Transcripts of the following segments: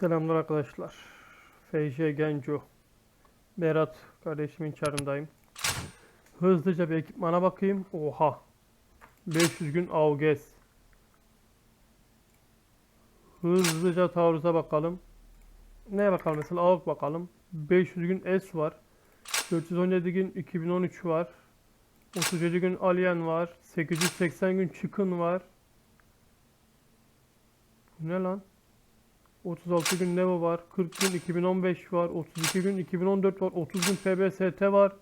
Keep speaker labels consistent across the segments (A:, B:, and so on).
A: Selamlar arkadaşlar. FJ Genco. Berat kardeşimin çarındayım. Hızlıca bir ekipmana bakayım. Oha. 500 gün Auges. Hızlıca taarruza bakalım. Neye bakalım mesela AUG bakalım. 500 gün S var. 417 gün 2013 var. 37 gün Alien var. 880 gün Chicken var. Bu ne lan? 36 gün Nevo var. 40 gün 2015 var. 32 gün 2014 var. 30 gün PBST var.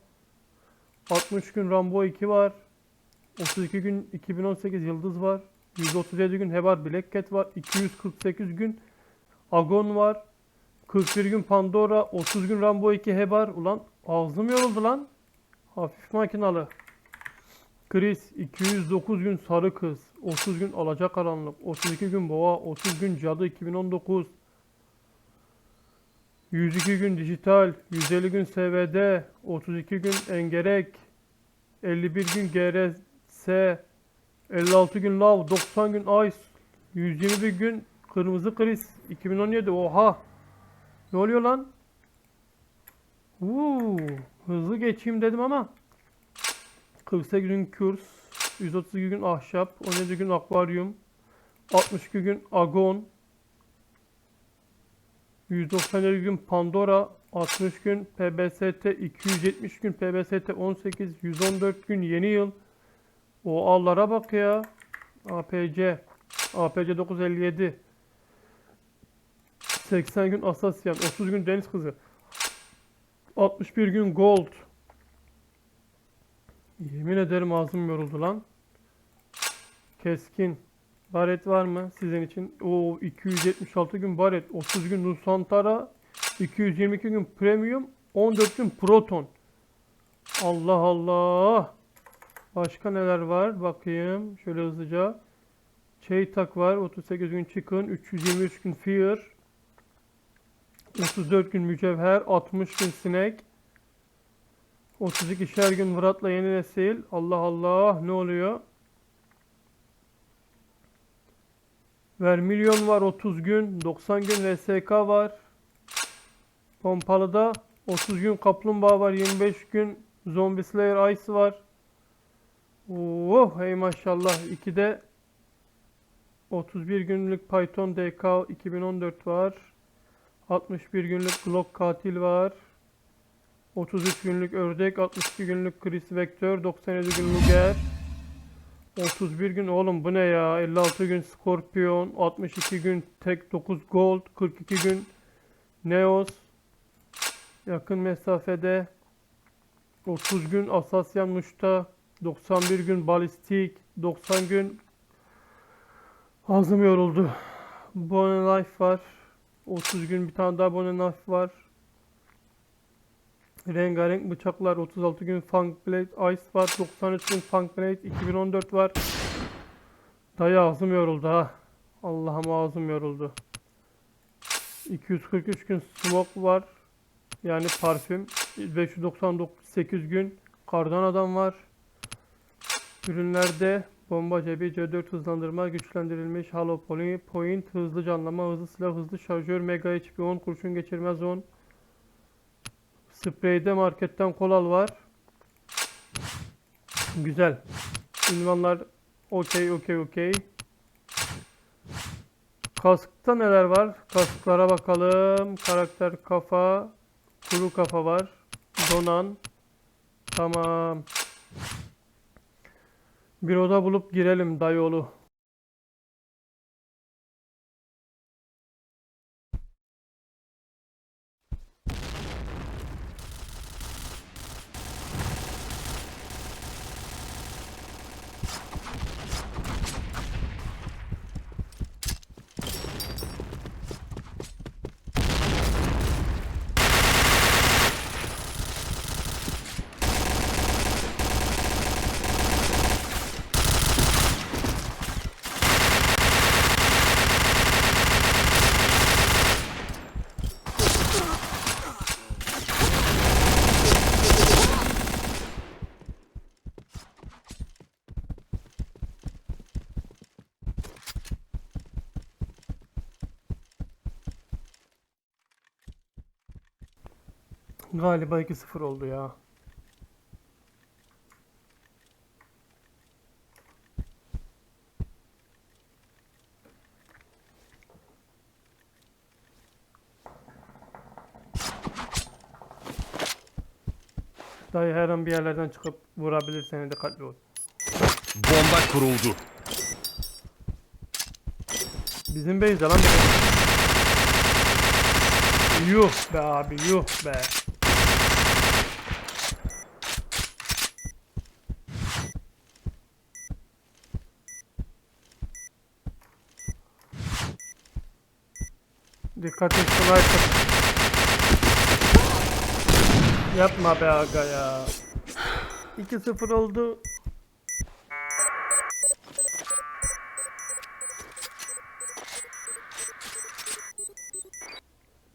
A: 60 gün Rambo 2 var. 32 gün 2018 Yıldız var. 137 gün Hebar Black Cat var. 248 gün Agon var. 41 gün Pandora. 30 gün Rambo 2 Hebar. Ulan ağzım yoruldu lan. Hafif makinalı. Chris 209 gün sarı kız, 30 gün alacakaranlık, 32 gün boğa, 30 gün cadı 2019, 102 gün dijital, 150 gün SVD, 32 gün engerek, 51 gün GRS, 56 gün lav, 90 gün ice, 121 gün kırmızı kriz, 2017 oha. Ne oluyor lan? Uuu, hızlı geçeyim dedim ama 48 gün kurs, 132 gün ahşap, 17 gün akvaryum, 62 gün agon, 197 gün Pandora, 60 gün PBST, 270 gün PBST 18, 114 gün yeni yıl. O allara bak ya. APC, APC 957, 80 gün Asasyan, 30 gün Deniz Kızı, 61 gün Gold, Yemin ederim ağzım yoruldu lan. Keskin. Baret var mı sizin için? O 276 gün baret, 30 gün Nusantara, 222 gün premium, 14 gün proton. Allah Allah. Başka neler var? Bakayım şöyle hızlıca. Çeytak var. 38 gün çıkın. 323 gün fear. 34 gün mücevher. 60 gün sinek. 32'şer gün Murat'la yeni nesil. Allah Allah ne oluyor? Vermilyon var 30 gün. 90 gün VSK var. Pompalı'da 30 gün Kaplumbağa var. 25 gün Zombie Slayer Ice var. Oh hey maşallah. 2'de 31 günlük Python DK 2014 var. 61 günlük Glock katil var. 33 günlük ördek, 62 günlük Chris Vector, 97 gün Luger. 31 gün oğlum bu ne ya? 56 gün Scorpion, 62 gün Tek 9 Gold, 42 gün Neos. Yakın mesafede 30 gün Asasyan Muş'ta, 91 gün Balistik, 90 gün Ağzım yoruldu. Bone Life var. 30 gün bir tane daha Bone Life var. Rengarenk bıçaklar 36 gün Funk Blade Ice var 93 gün Funk Blade 2014 var. Dayı ağzım yoruldu ha. Allah'ım ağzım yoruldu. 243 gün Smoke var. Yani parfüm 598 gün Kardan adam var. Ürünlerde bomba cebi C4 hızlandırma güçlendirilmiş Halo Poly Point hızlı canlama hızlı silah hızlı şarjör Mega HP 10 kurşun geçirmez 10 Spreyde marketten kolal var. Güzel. Ünvanlar okey okey okey. Kaskta neler var? Kasklara bakalım. Karakter kafa. Kuru kafa var. Donan. Tamam. Bir oda bulup girelim dayıoğlu. Galiba 2-0 oldu ya. Dayı her an bir yerlerden çıkıp vurabilir seni dikkatli ol.
B: Bomba kuruldu.
A: Bizim beyze lan. Yuh be abi yuh be. Dikkat et sniper. Yapma be aga ya. 2-0 oldu.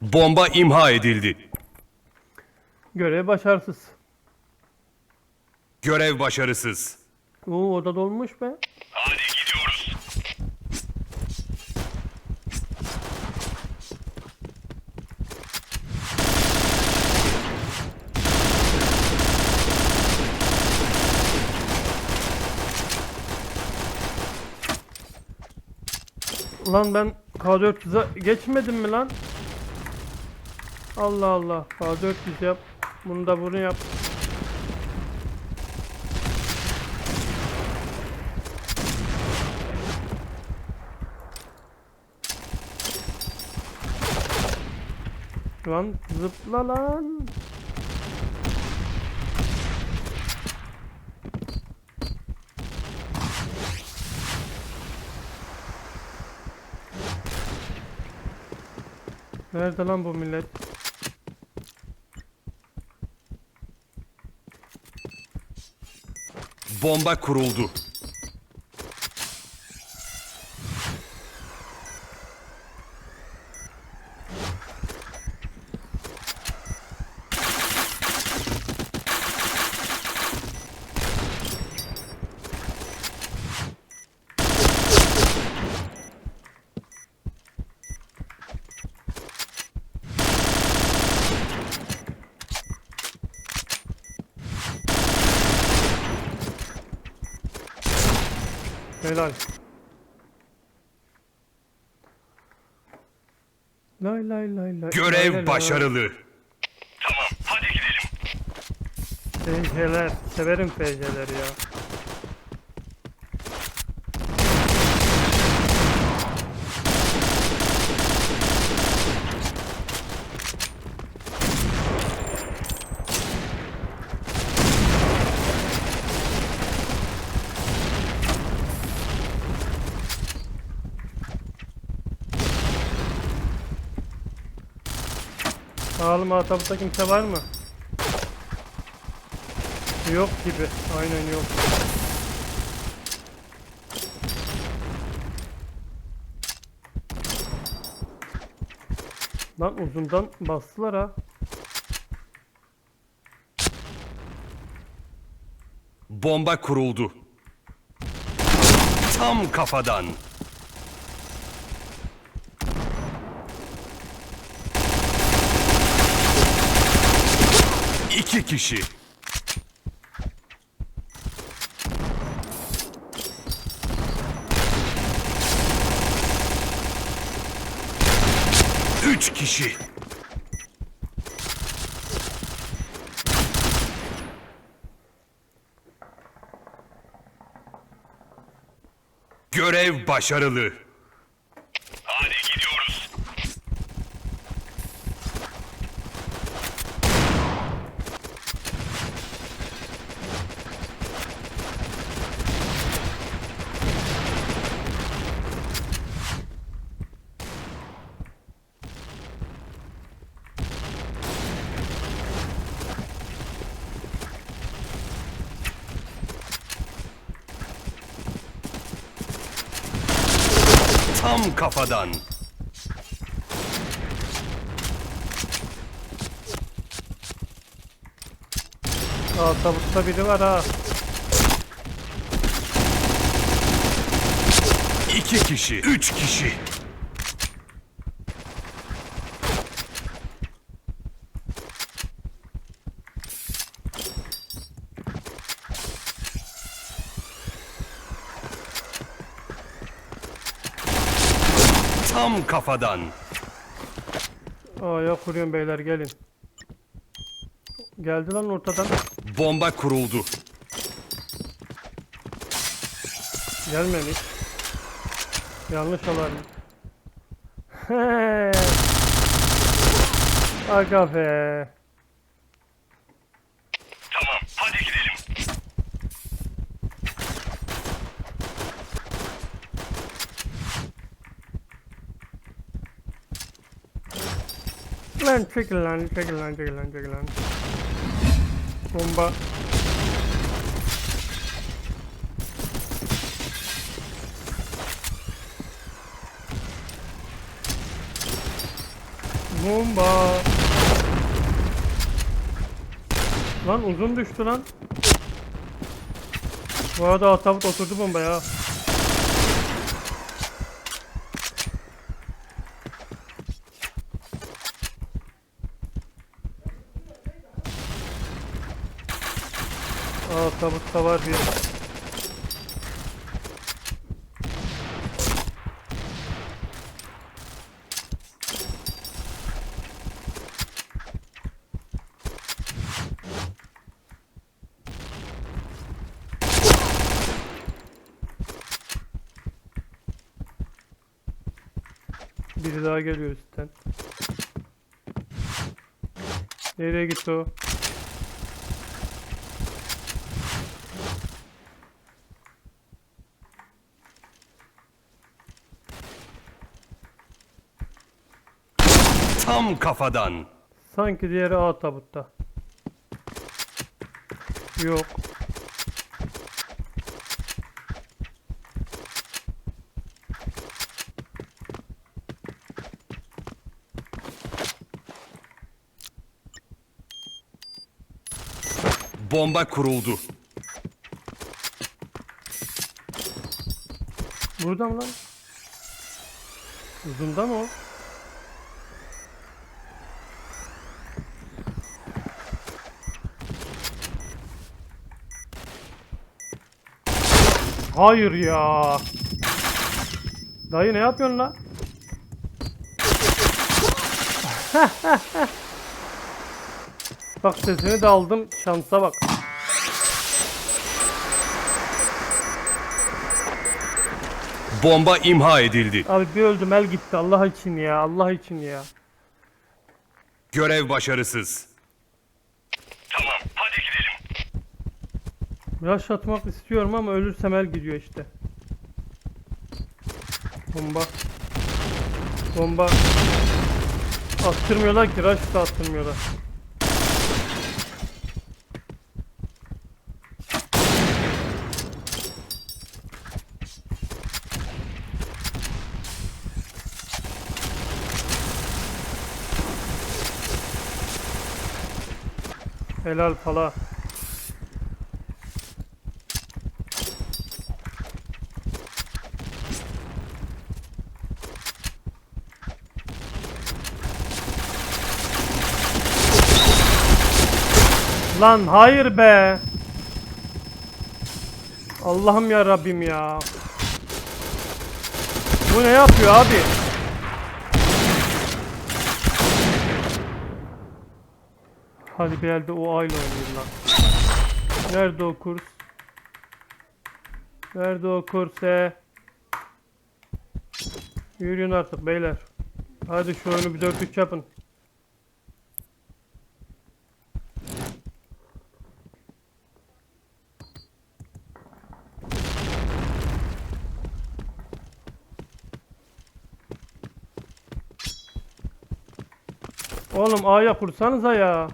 B: Bomba imha edildi.
A: Görev başarısız.
B: Görev başarısız.
A: Oo oda dolmuş be. Lan ben K400'e geçmedim mi lan? Allah Allah. K400 yap. Bunu da bunu yap. Lan zıpla lan. Nerede lan bu millet?
B: Bomba kuruldu.
A: Helal. Lay lay lay lay. Lay lay
B: Görev
A: lay.
B: başarılı.
A: FC'ler. Severim FC'leri ya. Sağlı muhatapta kimse var mı? Yok gibi. Aynen yok. Lan uzundan bastılar ha.
B: Bomba kuruldu. Tam kafadan. İki kişi. Üç kişi. Görev başarılı. Tam kafadan.
A: Aa tabutta biri var ha.
B: İki kişi. Üç kişi. Tam kafadan.
A: A'ya kuruyorum beyler gelin. Geldi lan ortadan.
B: Bomba kuruldu.
A: Gelmemiş. Yanlış alarm. Aga be. Lan çekil lan çekil lan çekil lan çekil lan. Bomba. Bomba. Lan uzun düştü lan. Bu arada Atavut oturdu bombaya. ha. Aa tabutta var bir. Biri daha geliyor üstten. Nereye gitti o?
B: Tam kafadan.
A: Sanki diğeri A tabutta. Yok.
B: Bomba kuruldu.
A: Burada mı lan? Uzunda mı o? Hayır ya. Dayı ne yapıyorsun lan? bak sesini de aldım. Şansa bak.
B: Bomba imha edildi.
A: Abi bir öldüm el gitti Allah için ya Allah için ya.
B: Görev başarısız. Tamam hadi gidelim.
A: Rush atmak istiyorum ama ölürsem el gidiyor işte. Bomba. Bomba. Attırmıyorlar ki rush da attırmıyorlar. Helal pala. Lan hayır be. Allah'ım ya Rabbim ya. Bu ne yapıyor abi? Hadi bir elde o aile oynayayım lan. Nerede o kurs? Nerede o kurs he? Yürüyün artık beyler. Hadi şu oyunu bir 4-3 yapın. Oğlum A'ya kursanıza ya.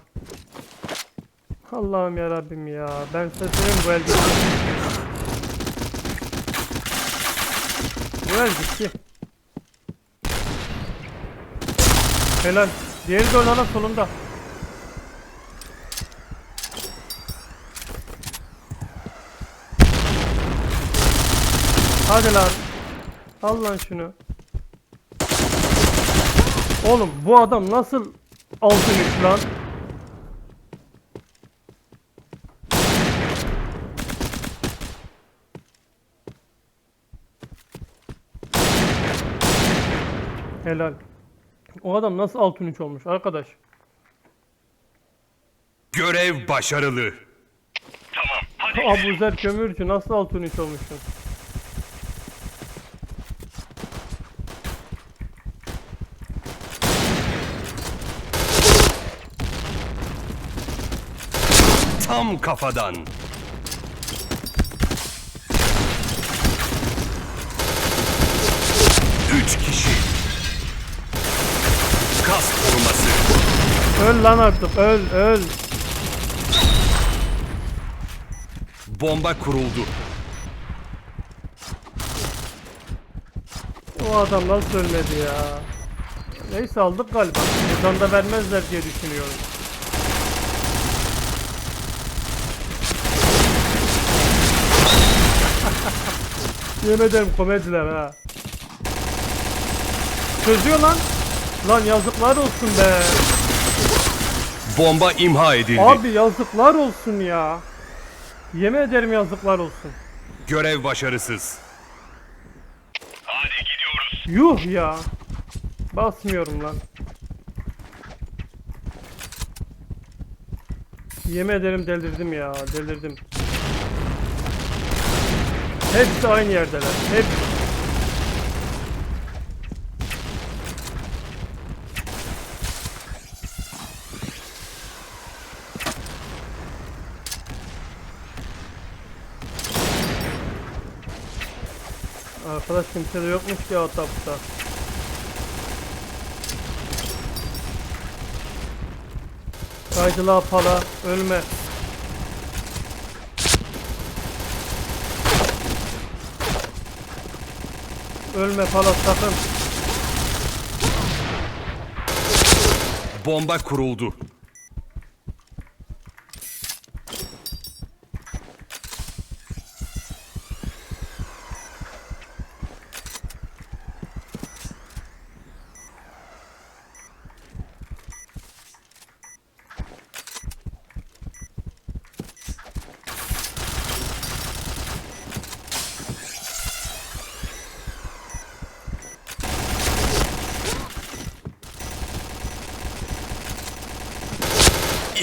A: Allah'ım ya Rabbim ya. Ben size söyleyeyim bu el. Bu el gitti. Helal. Diğeri de onların solunda. Hadi lan. Al lan şunu. Oğlum bu adam nasıl altın üç lan? Helal. O adam nasıl altın 3 olmuş arkadaş?
B: Görev başarılı. Tamam, hadi
A: Abuzer Kömürcü nasıl altın 3 olmuşsun?
B: Tam kafadan. Üç kişi. Kas koruması.
A: Öl lan artık öl öl.
B: Bomba kuruldu.
A: O adam nasıl ölmedi ya? Neyse aldık galiba. Buradan da vermezler diye düşünüyorum. Yemin ederim komediler ha. Çözüyor lan. Lan yazıklar olsun be.
B: Bomba imha edildi.
A: Abi yazıklar olsun ya. Yemin ederim yazıklar olsun.
B: Görev başarısız. Hadi gidiyoruz.
A: Yuh ya. Basmıyorum lan. Yemin ederim delirdim ya, delirdim. Hepsi aynı yerdeler. Hepsi. Arkadaş kimse de yokmuş ki o tapta. Kaydıla pala ölme. Ölme pala sakın.
B: Bomba kuruldu.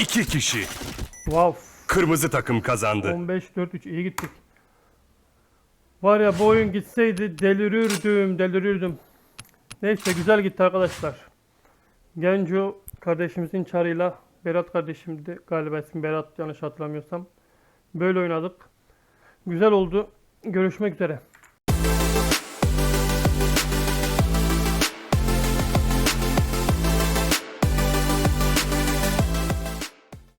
B: İki kişi.
A: Wow.
B: Kırmızı takım kazandı.
A: 15-4-3 iyi gittik. Var ya bu oyun gitseydi delirirdim delirirdim. Neyse güzel gitti arkadaşlar. Genco kardeşimizin çarıyla Berat kardeşim de galiba ismi Berat yanlış hatırlamıyorsam. Böyle oynadık. Güzel oldu. Görüşmek üzere.